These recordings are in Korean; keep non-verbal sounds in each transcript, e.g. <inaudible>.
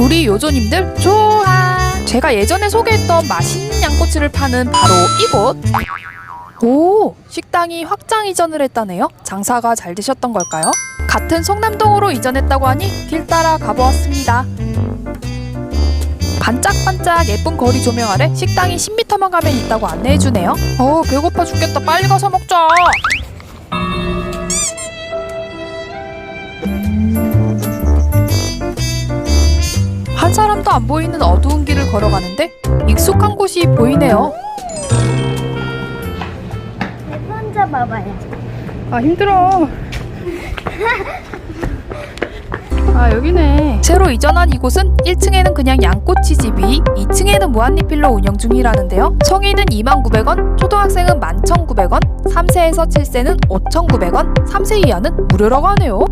우리 요조님들 좋아. 제가 예전에 소개했던 맛있는 양꼬치를 파는 바로 이곳. 오, 식당이 확장 이전을 했다네요. 장사가 잘 되셨던 걸까요? 같은 성남동으로 이전했다고 하니 길 따라 가보았습니다. 반짝반짝 예쁜 거리 조명 아래 식당이 10m만 가면 있다고 안내해주네요. 어, 배고파 죽겠다. 빨리 가서 먹자. 한 사람도 안 보이는 어두운 길을 걸어가는데 익숙한 곳이 보이네요. 혼자 봐봐요. 아 힘들어. 아 여기네. 새로 이전한 이곳은 1층에는 그냥 양꼬치 집이 2층에는 무한리필로 운영 중이라는데요. 성인은 2,900원, 초등학생은 11,900원, 3세에서 7세는 5,900원, 3세 이하는 무료라고 하네요.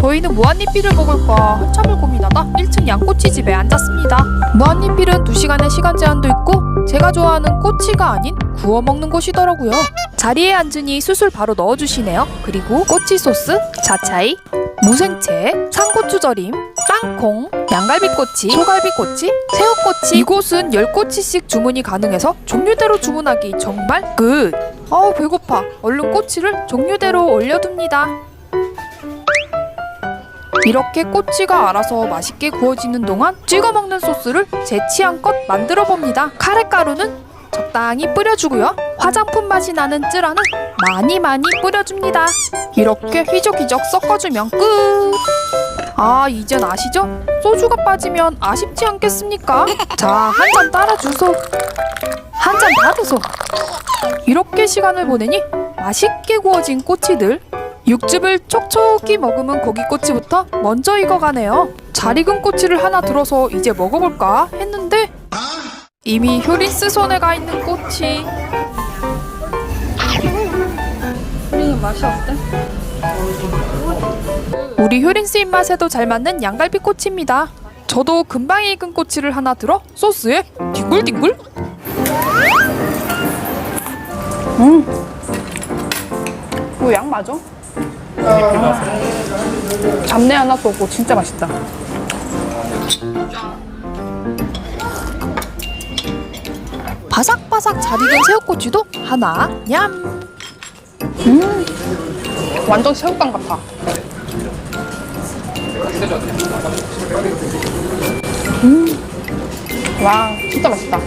저희는 무한리필을 먹을까 한참을 고민하다 1층 양꼬치 집에 앉았습니다. 무한리필은 2시간의 시간 제한도 있고 제가 좋아하는 꼬치가 아닌 구워 먹는 곳이더라고요. 자리에 앉으니 수술 바로 넣어주시네요. 그리고 꼬치 소스, 자차이, 무생채, 상고추 절임, 땅콩, 양갈비꼬치, 소갈비꼬치, 새우꼬치 이곳은 10꼬치씩 주문이 가능해서 종류대로 주문하기 정말 끝! 어우 배고파 얼른 꼬치를 종류대로 올려둡니다 이렇게 꼬치가 알아서 맛있게 구워지는 동안 찍어 먹는 소스를 제 취향껏 만들어 봅니다 카레가루는 적당히 뿌려주고요 화장품 맛이 나는 쯔라는 많이 많이 뿌려줍니다 이렇게 휘적휘적 섞어주면 끝! 아, 이젠 아시죠? 소주가 빠지면 아쉽지 않겠습니까? 자, 한 잔 따라주소. 한 잔 받으소. 이렇게 시간을 보내니 맛있게 구워진 꼬치들. 육즙을 촉촉히 머금은 고기꼬치부터 먼저 익어가네요. 잘 익은 꼬치를 하나 들어서 이제 먹어볼까 했는데 이미 효리스 손에 가 있는 꼬치. 효린이 맛이 어때? 우리 효린스 입맛에도 잘 맞는 양갈비 꼬치입니다. 저도 금방 익은 꼬치를 하나 들어 소스에 뒹굴뒹굴. 음. 이거 양 맞아? 잡내 하나도 없고 진짜 맛있다. 바삭바삭 잘 익은 새우꼬치도 하나 냠. 음. 완전 새우깡 같아. 음. 와, 진짜 맛있다.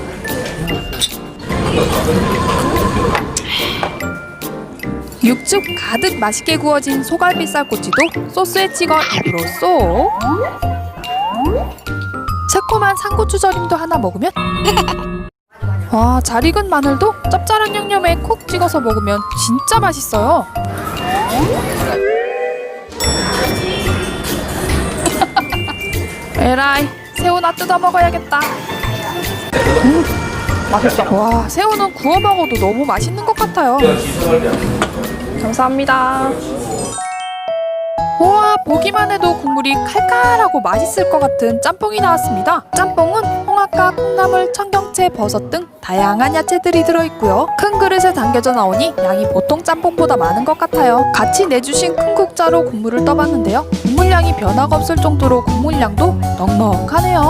육즙 가득 맛있게 구워진 소갈비 쌀꼬치도 소스에 찍어 입으로 쏙. 새콤한 상고추 절임도 하나 먹으면 <laughs> 와, 잘 익은 마늘도 짭짤한 양념에 콕 찍어서 먹으면 진짜 맛있어요. <laughs> 에라이, 새우나 뜯어 먹어야겠다. 음, 맛있어. 와, 새우는 구워 먹어도 너무 맛있는 것 같아요. 감사합니다. 우와, 보기만 해도 국물이 칼칼하고 맛있을 것 같은 짬뽕이 나왔습니다. 짬뽕은 홍합과 콩나물, 청경채, 버섯 등 다양한 야채들이 들어있고요. 큰 그릇에 담겨져 나오니 양이 보통 짬뽕보다 많은 것 같아요. 같이 내주신 큰 국자로 국물을 떠봤는데요. 국물량이 변화가 없을 정도로 국물량도 넉넉하네요.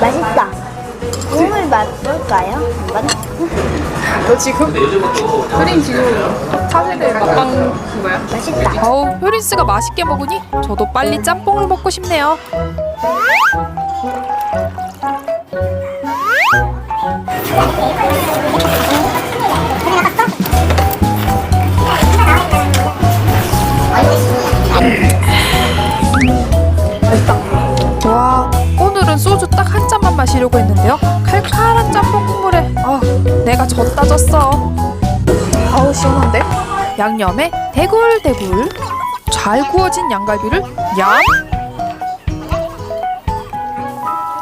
맛있다. 국물 맛 뭘까요? 맛? 너 지금? 흐린 지금 차세대 먹방 그거야? 맛있다. 어우, 효린스가 맛있게 먹으니 저도 빨리 짬뽕을 먹고 싶네요. 마시려고 했는데요. 칼칼한 짬뽕 국물에 아, 내가 졌다 졌어. 아우 시원한데? 양념에 대굴대굴 잘 구워진 양갈비를 얌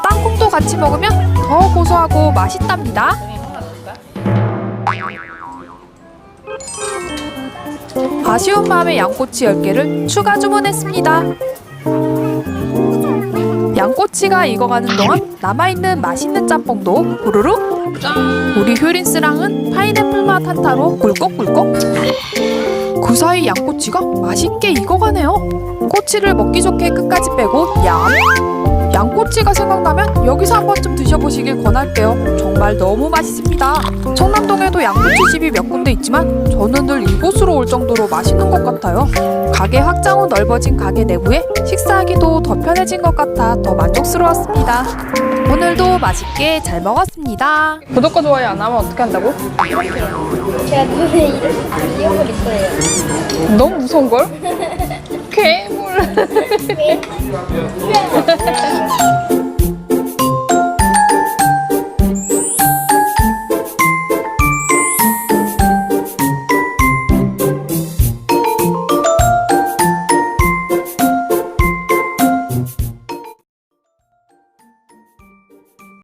땅콩도 같이 먹으면 더 고소하고 맛있답니다 아쉬운 마음에 양꼬치 10개를 추가 주문했습니다 양꼬치가 익어가는 동안 남아있는 맛있는 짬뽕도 후루룩. 우리 효린스랑은 파인애플 맛 한타로 꿀꺽꿀꺽. 그 사이 양꼬치가 맛있게 익어가네요. 꼬치를 먹기 좋게 끝까지 빼고 얌 양꼬치가 생각나면 여기서 한 번쯤 드셔보시길 권할게요 정말 너무 맛있습니다 청남동에도 양꼬치집이 몇 군데 있지만 저는 늘 이곳으로 올 정도로 맛있는 것 같아요 가게 확장 후 넓어진 가게 내부에 식사하기도 더 편해진 것 같아 더 만족스러웠습니다 오늘도 맛있게 잘 먹었습니다 구독과 좋아요 안 하면 어떻게 한다고? 제가 눈에 이렇게 이어버릴 거예요. 너무 무서운 걸? <laughs> 괴물 <laughs> <laughs>